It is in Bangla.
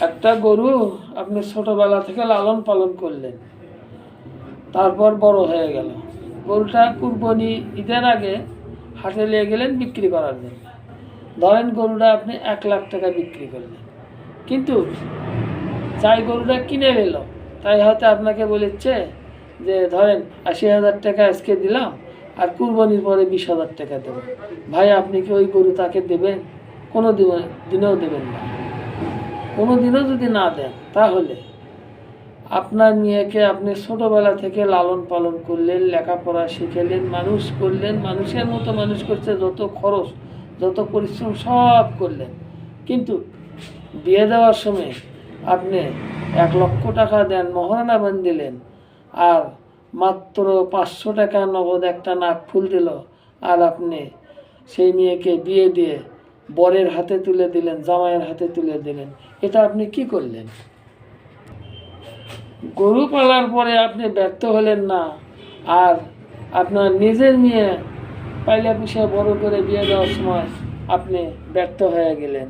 একটা গরু আপনি ছোটবেলা থেকে লালন পালন করলেন। তারপর বড় হয়ে গেল। গরুটা কুরবানি ঈদের আগে হাটে নিয়ে গেলেন, বিক্রি করার জন্য। ধরেন গরুটা আপনি এক লাখ টাকা বিক্রি করলেন। কিন্তু যাই গরুটা কিনে নিল, তাই হয়তো আপনাকে বলেছে যে, ধরেন আশি হাজার টাকা আজকে দিলাম আর কুরবানির পরে বিশ হাজার টাকা দেবেন ভাই, আপনি কি ওই গরু তাকে দেবেন? কোনো দিন- দিনেও দেবেন না। কোনো দিনও যদি না দেন, তাহলে আপনার মেয়েকে আপনি ছোটোবেলা থেকে লালন পালন করলেন, লেখাপড়া শিখালেন, মানুষ করলেন, মানুষের মতো মানুষ করছে যত খরচ, যত পরিশ্রম সব করলেন। কিন্তু বিয়ে দেওয়ার সময় আপনি এক লক্ষ টাকা দেন মহারণা বান দিলেন, আর মাত্র পাঁচশো টাকা নগদ একটা নাক ফুল দিল, আর আপনি সেই মেয়েকে বিয়ে দিয়ে বরের হাতে তুলে দিলেন, জামাইয়ের হাতে তুলে দিলেন। এটা আপনি কি করলেন? গরু পালার পরে আপনি ব্যর্থ হলেন না, আর আপনার নিজের মেয়ে পাইলা পুষে বড় করে বিয়ে দেওয়ার সময় আপনি ব্যর্থ হয়ে গেলেন।